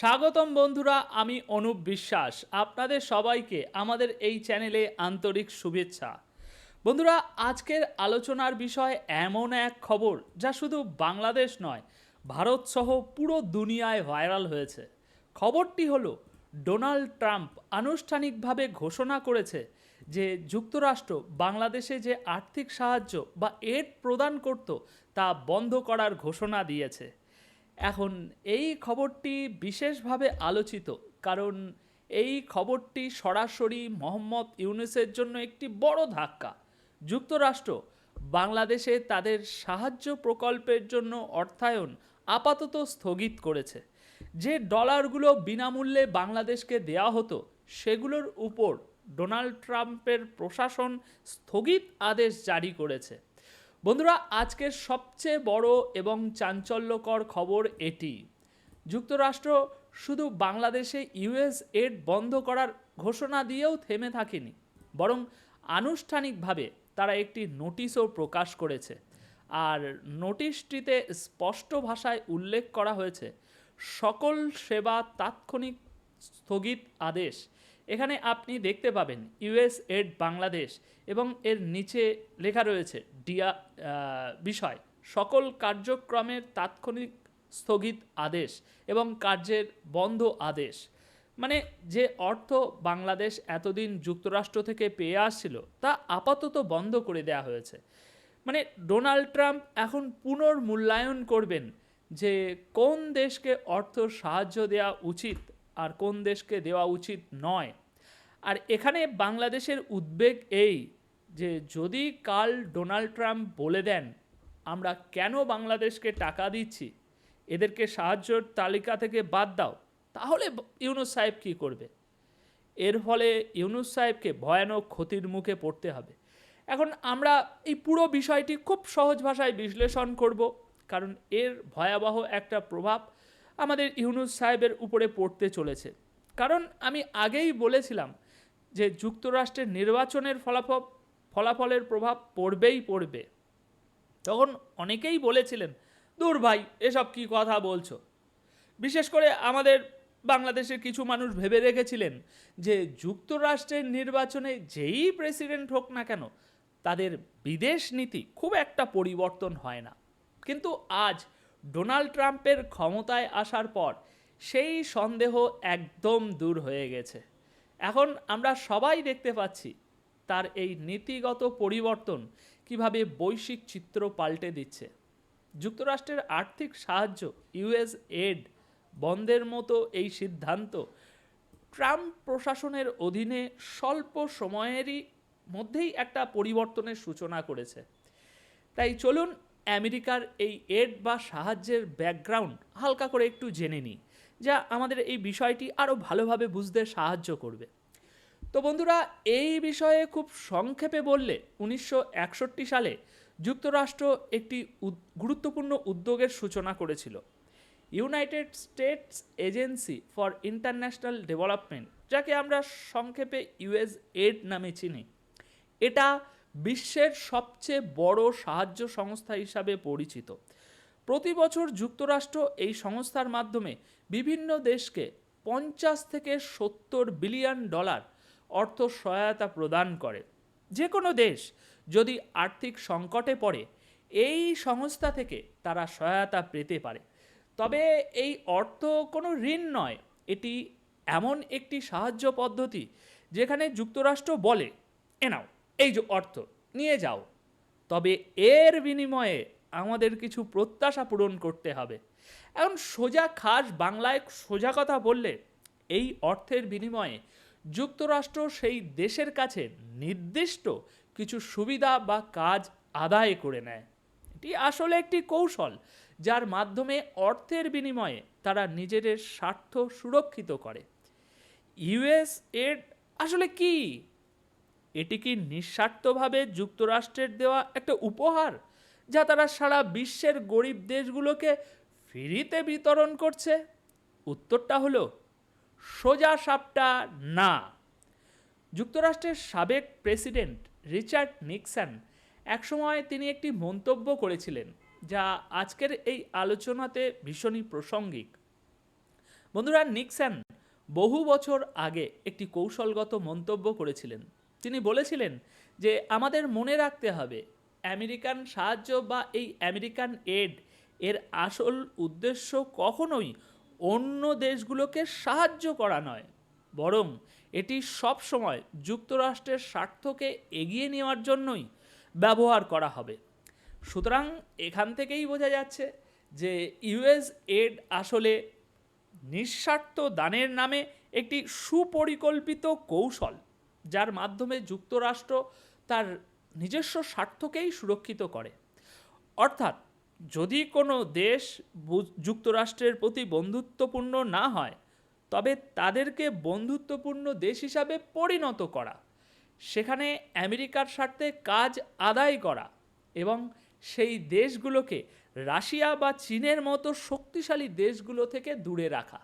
স্বাগতম বন্ধুরা, আমি অনুপ বিশ্বাস। আপনাদের সবাইকে আমাদের এই চ্যানেলে আন্তরিক শুভেচ্ছা। বন্ধুরা, আজকের আলোচনার বিষয় এমন এক খবর যা শুধু বাংলাদেশ নয়, ভারত সহ পুরো দুনিয়ায় ভাইরাল হয়েছে। খবরটি হলো, ডোনাল্ড ট্রাম্প আনুষ্ঠানিকভাবে ঘোষণা করেছে যে যুক্তরাষ্ট্র বাংলাদেশে যে আর্থিক সাহায্য বা এড প্রদান করত তা বন্ধ করার ঘোষণা দিয়েছে। এখন এই খবরটি বিশেষভাবে আলোচিত, কারণ এই খবরটি সরাসরি মোহাম্মদ ইউনুসের জন্য একটি বড় ধাক্কা। যুক্তরাষ্ট্র বাংলাদেশে তাদের সাহায্য প্রকল্পের জন্য অর্থায়ন আপাতত স্থগিত করেছে। যে ডলারগুলো বিনামূল্যে বাংলাদেশকে দেওয়া হতো, সেগুলোর উপর ডোনাল্ড ট্রাম্পের প্রশাসন স্থগিত আদেশ জারি করেছে। বন্ধুরা, আজকের সবচেয়ে বড় এবং চাঞ্চল্যকর খবর এটি। যুক্তরাষ্ট্র শুধু বাংলাদেশে ইউএস এড বন্ধ করার ঘোষণা দিয়েও থেমে থাকেনি, বরং আনুষ্ঠানিকভাবে তারা একটি নোটিশও প্রকাশ করেছে। আর নোটিশটিতে স্পষ্ট ভাষায় উল্লেখ করা হয়েছে, সকল সেবা তাৎক্ষণিক স্থগিত আদেশ এখানে আপনি দেখতে পাবেন ইউএস এড বাংলাদেশ এবং এর নিচে লেখা রয়েছে, ডিয়া বিষয়, সকল কার্যক্রমের তাৎক্ষণিক স্থগিত আদেশ এবং কার্যের বন্ধ আদেশ। মানে যে অর্থ বাংলাদেশ এতদিন যুক্তরাষ্ট্র থেকে পেয়ে আসছিল তা আপাতত বন্ধ করে দেওয়া হয়েছে। মানে ডোনাল্ড ট্রাম্প এখন পুনর্মূল্যায়ন করবেন যে কোন দেশকে অর্থ সাহায্য দেওয়া উচিত আর কোন দেশকে দেওয়া উচিত নয়। আর এখানে বাংলাদেশের উদ্বেগ এই যে যদি কাল ডোনাল্ড ট্রাম্প বলে দেন, আমরা কেন বাংলাদেশকে টাকা দিচ্ছি? এদেরকে সাহায্যর তালিকা থেকে বাদ দাও। তাহলে ইউনুস সাহেব কী করবে? এর ফলে ইউনুস সাহেবকে ভয়ানক ক্ষতির মুখে পড়তে হবে। এখন আমরা এই পুরো বিষয়টি খুব সহজ ভাষায় বিশ্লেষণ করব, কারণ এর ভয়াবহ একটা প্রভাব আমাদের ইউনুস সাহেবের উপরে পড়তে চলেছে। কারণ আমি আগেই বলেছিলাম যে যুক্তরাষ্ট্রের নির্বাচনের ফলাফল, ফলাফলের প্রভাব পড়বেই পড়বে। তখন অনেকেই বলেছিলেন, দূর ভাই, এসব কি কথা বলছো? বিশেষ করে আমাদের বাংলাদেশের কিছু মানুষ ভেবে রেখেছিলেন যে যুক্তরাষ্ট্রের নির্বাচনে যেই প্রেসিডেন্ট হোক না কেন, তাদের বিদেশ নীতি খুব একটা পরিবর্তন হয় না। কিন্তু আজ ডোনাল্ড ট্রাম্পের ক্ষমতায় আসার পর সেই সন্দেহ একদম দূর হয়ে গেছে। এখন আমরা সবাই দেখতে পাচ্ছি তার এই নীতিগত পরিবর্তন কীভাবে বৈশ্বিক চিত্র পাল্টে দিচ্ছে। যুক্তরাষ্ট্রের আর্থিক সাহায্য ইউএস এড, বন্ধের মতো এই সিদ্ধান্ত ট্রাম্প প্রশাসনের অধীনে স্বল্প সময়েরই মধ্যেই একটা পরিবর্তনের সূচনা করেছে। তাই চলুন আমেরিকার এই এড বা সাহায্যের ব্যাকগ্রাউন্ড হালকা করে একটু জেনে নিই। যা আমাদের এই বিষয়টি আরও ভালোভাবে বুঝতে সাহায্য করবে। তো বন্ধুরা, এই বিষয়ে খুব সংক্ষেপে বললে উনিশশো একষট্টি সালে যুক্তরাষ্ট্র একটি গুরুত্বপূর্ণ উদ্যোগের সূচনা করেছিল। United States agency for international development, যাকে আমরা সংক্ষেপে ইউএস এড নামে চিনি। এটা বিশ্বের সবচেয়ে বড় সাহায্য সংস্থা হিসাবে পরিচিত। প্রতি বছর যুক্তরাষ্ট্র এই সংস্থার মাধ্যমে বিভিন্ন দেশকে পঞ্চাশ থেকে সত্তর বিলিয়ন ডলার অর্থ সহায়তা প্রদান করে। যে কোনো দেশ যদি আর্থিক সংকটে পড়ে, এই সংস্থা থেকে তারা সহায়তা পেতে পারে। তবে এই অর্থ কোনো ঋণ নয়, এটি এমন একটি সাহায্য পদ্ধতি যেখানে যুক্তরাষ্ট্র বলে এনাও এই যে অর্থ, নিয়ে যাও। তবে এর বিনিময়ে আমাদের কিছু প্রত্যাশা পূরণ করতে হবে। এখন সোজা খাস বাংলায় সোজা কথা বললে, এই অর্থের বিনিময়ে যুক্তরাষ্ট্র সেই দেশের কাছে নির্দিষ্ট কিছু সুবিধা বা কাজ আদায় করে নেয়। এটি আসলে একটি কৌশল, যার মাধ্যমে অর্থের বিনিময়ে তারা নিজেদের স্বার্থ সুরক্ষিত করে। ইউএস এড আসলে কি? এটি কি নিঃস্বার্থভাবে যুক্তরাষ্ট্রের দেওয়া একটা উপহার? যা তারা সারা বিশ্বের গরিব দেশগুলোকে ফ্রিতে বিতরণ করছে। উত্তরটা হলো, সোজা সাপটা না। যুক্তরাষ্ট্রের সাবেক প্রেসিডেন্ট রিচার্ড নিক্সন একসময় তিনি একটি মন্তব্য করেছিলেন, যা আজকের এই আলোচনাতে ভীষণই প্রাসঙ্গিক। বন্ধুরা, নিক্সন বহু বছর আগে একটি কৌশলগত মন্তব্য করেছিলেন। তিনি বলেছিলেন যে, আমাদের মনে রাখতে হবে আমেরিকান সাহায্য বা এই আমেরিকান এড এর আসল উদ্দেশ্য কখনোই অন্য দেশগুলোকে সাহায্য করা নয়। বরং এটি সবসময় যুক্তরাষ্ট্রের স্বার্থকে এগিয়ে নেওয়ার জন্যই ব্যবহার করা হবে। সুতরাং এখান থেকেই বোঝা যাচ্ছে যে ইউএস এড আসলে নিঃস্বার্থ দানের নামে একটি সুপরিকল্পিত কৌশল, যার মাধ্যমে যুক্তরাষ্ট্র তার নিজস্ব স্বার্থকেই সুরক্ষিত করে। অর্থাৎ, যদি কোনো দেশ যুক্তরাষ্ট্রের প্রতি বন্ধুত্বপূর্ণ না হয়, তবে তাদেরকে বন্ধুত্বপূর্ণ দেশ হিসাবে পরিণত করা, সেখানে আমেরিকার স্বার্থে কাজ আদায় করা এবং সেই দেশগুলোকে রাশিয়া বা চীনের মতো শক্তিশালী দেশগুলো থেকে দূরে রাখা,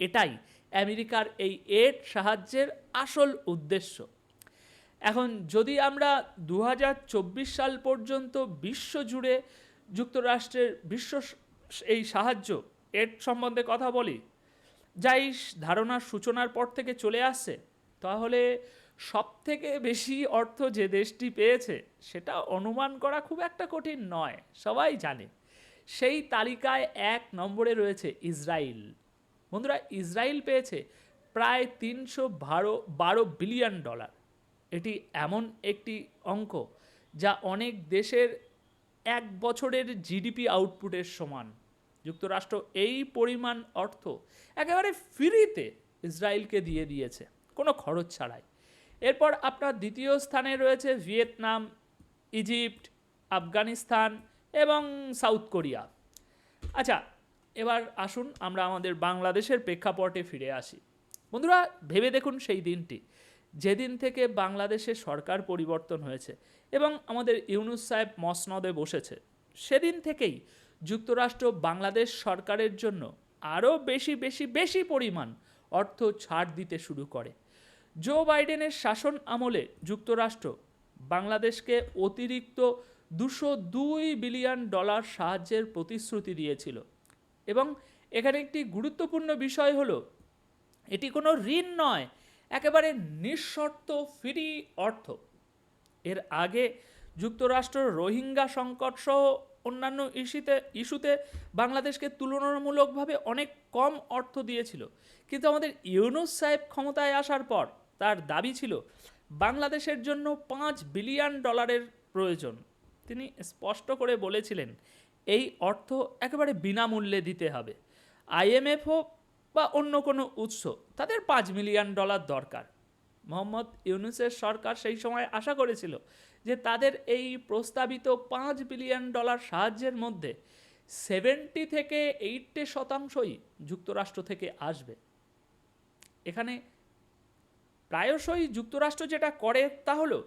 এটাই আমেরিকার এই এড সাহায্যের আসল উদ্দেশ্য। এখন যদি আমরা দু হাজার চব্বিশ সাল পর্যন্ত বিশ্ব জুড়ে যুক্তরাষ্ট্রের বিশ্ব এই সাহায্য, এর সম্বন্ধে কথা বলি, যা এই ধারণার সূচনার পর থেকে চলে আসছে, তাহলে সব থেকে বেশি অর্থ যে দেশটি পেয়েছে, সেটা অনুমান করা খুব একটা কঠিন নয়, সবাই জানে। সেই তালিকায় এক নম্বরে রয়েছে ইসরায়েল বন্ধুরা ইসরায়েল পেয়েছে প্রায় তিনশো বারো বারো বিলিয়ন ডলার। এটি এমন একটি অঙ্ক যা অনেক দেশের এক বছরের জিডিপি আউটপুটের সমান। যুক্তরাষ্ট্র এই পরিমাণ অর্থ একেবারে ফ্রিতে ইসরায়েলকে দিয়ে দিয়েছে, কোনো খরচ ছাড়াই। এরপর আপনার দ্বিতীয় স্থানে রয়েছে ভিয়েতনাম, ইজিপ্ট, আফগানিস্তান এবং সাউথ কোরিয়া। আচ্ছা এবার আসুন আমরা আমাদের বাংলাদেশের প্রেক্ষাপটে ফিরে আসি। বন্ধুরা, ভেবে দেখুন সেই দিনটি। যেদিন থেকে বাংলাদেশে সরকার পরিবর্তন হয়েছে এবং আমাদের ইউনুস সাহেব মসনদে বসেছে, সেদিন থেকেই যুক্তরাষ্ট্র বাংলাদেশ সরকারের জন্য আরও বেশি বেশি বেশি পরিমাণ অর্থ ছাড় দিতে শুরু করে। জো বাইডেনের শাসন আমলে যুক্তরাষ্ট্র বাংলাদেশকে অতিরিক্ত দুশো দুই বিলিয়ন ডলার সাহায্যের প্রতিশ্রুতি দিয়েছিল এবং এখানে একটি গুরুত্বপূর্ণ বিষয় হলো, এটি কোনো ঋণ নয় একেবারে নিঃশর্ত ফ্রি অর্থ। এর আগে যুক্তরাষ্ট্র রোহিঙ্গা সংকট সহ অন্যান্য ইস্যুতে ইস্যুতে বাংলাদেশকে তুলনামূলকভাবে অনেক কম অর্থ দিয়েছিল। কিন্তু আমাদের ইউনুস সাহেব ক্ষমতায় আসার পর তার দাবি ছিল, বাংলাদেশের জন্য পাঁচ বিলিয়ন ডলারের প্রয়োজন। তিনি স্পষ্ট করে বলেছিলেন, এই অর্থ একেবারে বিনামূল্যে দিতে হবে। আইএমএফ হোক বা অন্য কোনো উৎস, তাদের পাঁচ মিলিয়ন ডলার দরকার। মোহাম্মদ ইউনুসের সরকার সেই সময় আশা করেছিল যে তাদের এই প্রস্তাবিত পাঁচ বিলিয়ন ডলার সাহায্যের মধ্যে সেভেন্টি থেকে এইটটি শতাংশই যুক্তরাষ্ট্র থেকে আসবে। এখানে প্রায়শই যুক্তরাষ্ট্র যেটা করে তা হলো,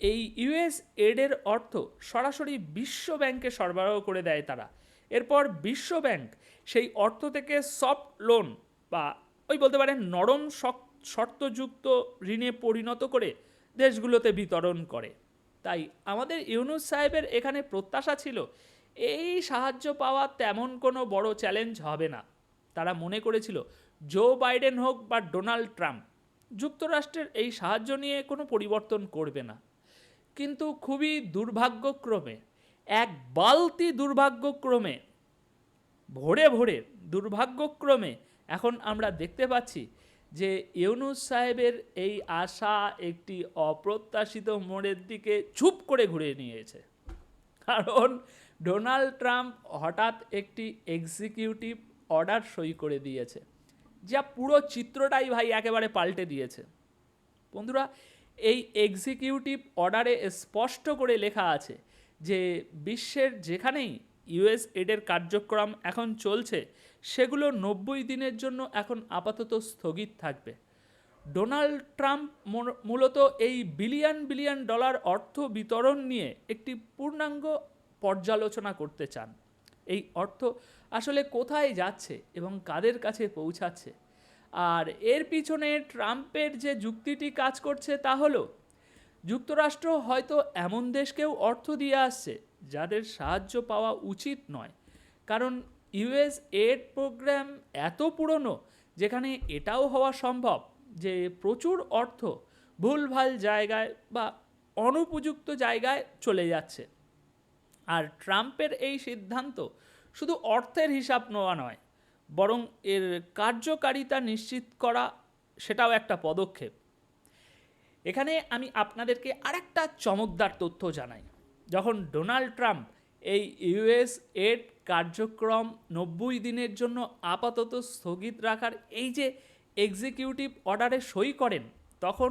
এই ইউএস এডের অর্থ সরাসরি বিশ্ব ব্যাংকে সরবরাহ করে দেয় তারা। এরপর বিশ্ব ব্যাংক সেই অর্থ থেকে সফট লোন বা ওই বলতে পারেন নরম শর্তযুক্ত ঋণে পরিণত করে দেশগুলোতে বিতরণ করে। তাই আমাদের ইউনুস সাহেবের এখানে প্রত্যাশা ছিল, এই সাহায্য পাওয়া তেমন কোনো বড় চ্যালেঞ্জ হবে না। তারা মনে করেছিল, জো বাইডেন হোক বা ডোনাল্ড ট্রাম্প, যুক্তরাষ্ট্রের এই সাহায্য নিয়ে কোনো পরিবর্তন করবে না। কিন্তু খুবই দুর্ভাগ্যক্রমে এক বালতি দুর্ভাগ্যক্রমে, ভোরে ভোরে দুর্ভাগ্যক্রমে এখন আমরা দেখতে পাচ্ছি যে ইউনুস সাহেবের এই আশা একটি অপ্রত্যাশিত মোড়ের দিকে চুপ করে ঘুরে নিয়েছে। কারণ ডোনাল্ড ট্রাম্প হঠাৎ একটি এক্সিকিউটিভ অর্ডার সই করে দিয়েছে, যা পুরো চিত্রটাই ভাই একেবারে পাল্টে দিয়েছে। বন্ধুরা, এই এক্সিকিউটিভ অর্ডারে স্পষ্ট করে লেখা আছে যে বিশ্বের যেখানেই ইউএস এডের কার্যক্রম এখন চলছে, সেগুলো নব্বই দিনের জন্য এখন আপাতত স্থগিত থাকবে। ডোনাল্ড ট্রাম্প মূল- মূলত এই বিলিয়ন বিলিয়ন ডলার অর্থ বিতরণ নিয়ে একটি পূর্ণাঙ্গ পর্যালোচনা করতে চান। এই অর্থ আসলে কোথায় যাচ্ছে এবং কাদের কাছে পৌঁছাচ্ছে? আর এর পিছনে ট্রাম্পের যে যুক্তিটি কাজ করছে তা হলো যুক্তরাষ্ট্র হয়তো এমন দেশকেও অর্থ দিয়ে আসছে যাদের সাহায্য পাওয়া উচিত নয়। কারণ ইউএস এড প্রোগ্রাম এত পুরনো যেখানে এটাও হওয়া সম্ভব যে প্রচুর অর্থ ভুলভাল জায়গায় বা অনুপযুক্ত জায়গায় চলে যাচ্ছে। আর ট্রাম্পের এই সিদ্ধান্ত শুধু অর্থের হিসাব নেওয়া নয়, বরং এর কার্যকারিতা নিশ্চিত করা সেটাও একটা পদক্ষেপ। এখানে আমি আপনাদেরকে আরেকটা চমকদার তথ্য জানাই। যখন ডোনাল্ড ট্রাম্প এই ইউএস এড কার্যক্রম নব্বই দিনের জন্য আপাতত স্থগিত রাখার এই যে এক্সিকিউটিভ অর্ডারে সই করেন, তখন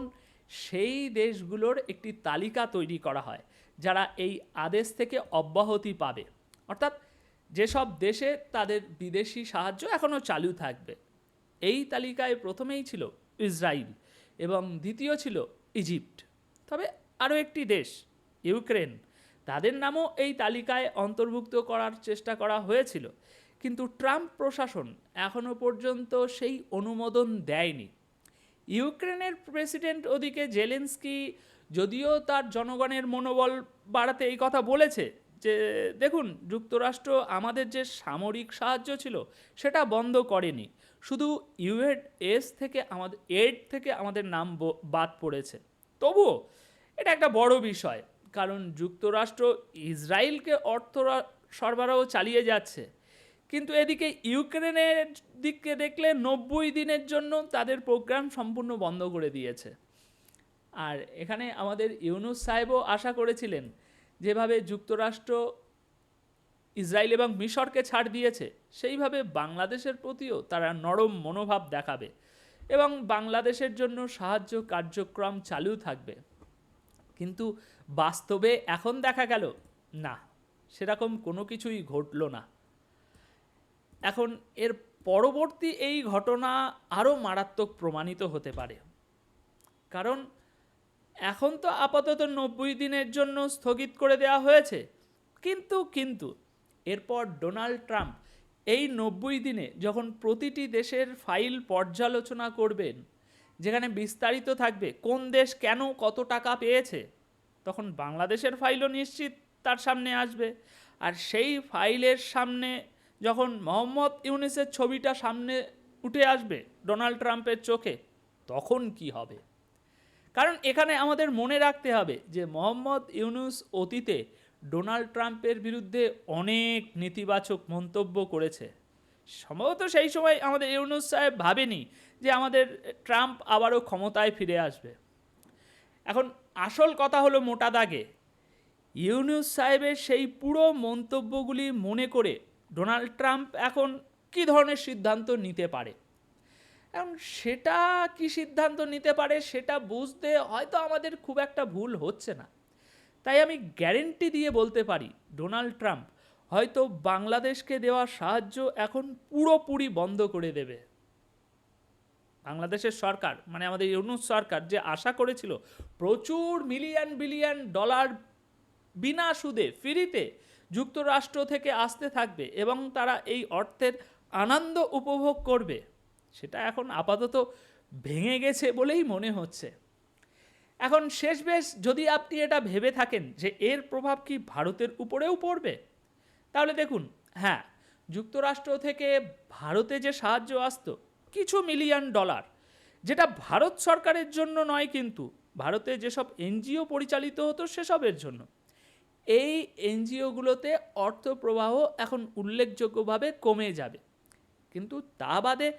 সেই দেশগুলোর একটি তালিকা তৈরি করা হয়, যারা এই আদেশ থেকে অব্যাহতি পাবে। অর্থাৎ যেসব দেশে তাদের বিদেশি সাহায্য এখনও চালু থাকবে, এই তালিকায় প্রথমেই ছিল ইসরায়েল এবং দ্বিতীয় ছিল ইজিপ্ট। তবে আরও একটি দেশ, ইউক্রেন। তাদের নামও এই তালিকায় অন্তর্ভুক্ত করার চেষ্টা করা হয়েছিল। কিন্তু ট্রাম্প প্রশাসন এখনও পর্যন্ত সেই অনুমোদন দেয়নি। ইউক্রেনের প্রেসিডেন্ট ওদিকে জেলেন্সকি যদিও তার জনগণের মনোবল বাড়াতে এই কথা বলেছে যে দেখুন, যুক্তরাষ্ট্র আমাদের যে সামরিক সাহায্য ছিল, সেটা বন্ধ করেনি। শুধু ইউএড এস থেকে আমাদের এড থেকে আমাদের নাম বাদ পড়েছে। তবুও এটা একটা বড় বিষয়, কারণ যুক্তরাষ্ট্র ইসরায়েলকে অর্থ সরবরাহ চালিয়ে যাচ্ছে। কিন্তু এদিকে ইউক্রেনের দিককে দেখলে নব্বই দিনের জন্য তাদের প্রোগ্রাম সম্পূর্ণ বন্ধ করে দিয়েছে। আর এখানে আমাদের ইউনুস সাহেবও আশা করেছিলেন যেভাবে যুক্তরাষ্ট্র, ইসরায়েল এবং মিশরকে ছাড় দিয়েছে, সেইভাবে বাংলাদেশের প্রতিও তারা নরম মনোভাব দেখাবে এবং বাংলাদেশের জন্য সাহায্য কার্যক্রম চালু থাকবে। কিন্তু বাস্তবে এখন দেখা গেল, না, সেরকম কোনো কিছুই ঘটল না। এখন এর পরবর্তী এই ঘটনা আরও মারাত্মক প্রমাণিত হতে পারে। কারণ এখন তো আপাতত নব্বই দিনের জন্য স্থগিত করে দেওয়া হয়েছে। কিন্তু কিন্তু, এরপর ডোনাল্ড ট্রাম্প এই নব্বই দিনে যখন প্রতিটি দেশের ফাইল পর্যালোচনা করবেন, যেখানে বিস্তারিত থাকবে কোন দেশ কেন কত টাকা পেয়েছে, তখন বাংলাদেশের ফাইলও নিশ্চিত তার সামনে আসবে। আর সেই ফাইলের সামনে যখন মোহাম্মদ ইউনিসের ছবিটা সামনে উঠে আসবে ডোনাল্ড ট্রাম্পের চোখে, তখন কি হবে? কারণ এখানে আমাদের মনে রাখতে হবে যে মোহাম্মদ ইউনুস অতীতে ডোনাল্ড ট্রাম্পের বিরুদ্ধে অনেক নেতিবাচক মন্তব্য করেছে। সম্ভবত সেই সময় আমাদের ইউনুস সাহেব ভাবেনি যে আমাদের ট্রাম্প আবারও ক্ষমতায় ফিরে আসবে। এখন আসল কথা হলো মোটা দাগে। ইউনুস সাহেবের সেই পুরো মন্তব্যগুলি মনে করে ডোনাল্ড ট্রাম্প এখন কী ধরনের সিদ্ধান্ত নিতে পারে? এখন সেটা কি সিদ্ধান্ত নিতে পারে সেটা বুঝতে হয়তো আমাদের খুব একটা ভুল হচ্ছে না। তাই আমি গ্যারেন্টি দিয়ে বলতে পারি, ডোনাল্ড ট্রাম্প হয়তো বাংলাদেশকে দেওয়া সাহায্য এখন পুরোপুরি বন্ধ করে দেবে। বাংলাদেশের সরকার মানে আমাদের ইউনুস সরকার যে আশা করেছিল প্রচুর মিলিয়ন বিলিয়ন ডলার বিনা সুদে, ফ্রিতে যুক্তরাষ্ট্র থেকে আসতে থাকবে এবং তারা এই অর্থের আনন্দ উপভোগ করবে। সেটা এখন আপাতত ভেঙে গেছে বলেই মনে হচ্ছে। এখন শেষ বেশ যদি আপনি এটা ভেবে থাকেন যে এর প্রভাব কি ভারতের উপরেও পড়বে? তাহলে দেখুন হ্যাঁ যুক্তরাষ্ট্র থেকে ভারতে যে সাহায্য আসতো, কিছু মিলিয়ন ডলার, যেটা ভারত সরকারের জন্য নয় কিন্তু, ভারতে যেসব এনজিও পরিচালিত হতো সেসবের জন্য। এই এনজিওগুলোতে অর্থ প্রবাহ এখন উল্লেখযোগ্যভাবে কমে যাবে। কিন্তু তা বাদে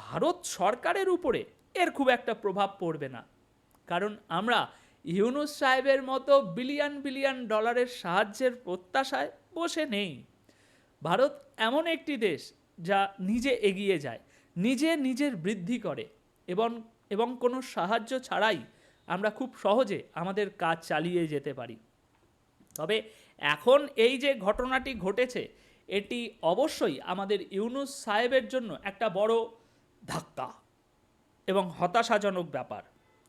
ভারত সরকারের উপরে এর খুব একটা প্রভাব পড়বে না। কারণ আমরা ইউনুস সাহেবের মতো বিলিয়ন বিলিয়ন ডলারের সাহায্যের প্রত্যাশায় বসে নেই। ভারত এমন একটি দেশ যা নিজে এগিয়ে যায়, নিজে নিজের বৃদ্ধি করে এবং এবং কোনো সাহায্য ছাড়াই আমরা খুব সহজে আমাদের কাজ চালিয়ে যেতে পারি। তবে এখন এই যে ঘটনাটি ঘটেছে, এটি অবশ্যই আমাদের ইউনুস সাহেবের জন্য একটা বড় ধাক্কা এবং হতাশাজনক ব্যাপার।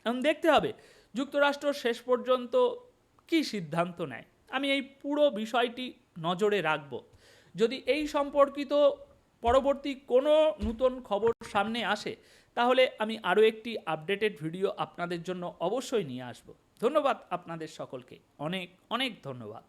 এখন দেখতে হবে, যুক্তরাষ্ট্র শেষ পর্যন্ত কি সিদ্ধান্ত নেয়। আমি এই পুরো বিষয়টি নজরে রাখব। যদি এই সম্পর্কিত পরবর্তী কোনো নূতন খবর সামনে আসে, তাহলে আমি আরও একটি আপডেটেড ভিডিও আপনাদের জন্য অবশ্যই নিয়ে আসব। ধন্যবাদ আপনাদের সকলকে। অনেক অনেক ধন্যবাদ।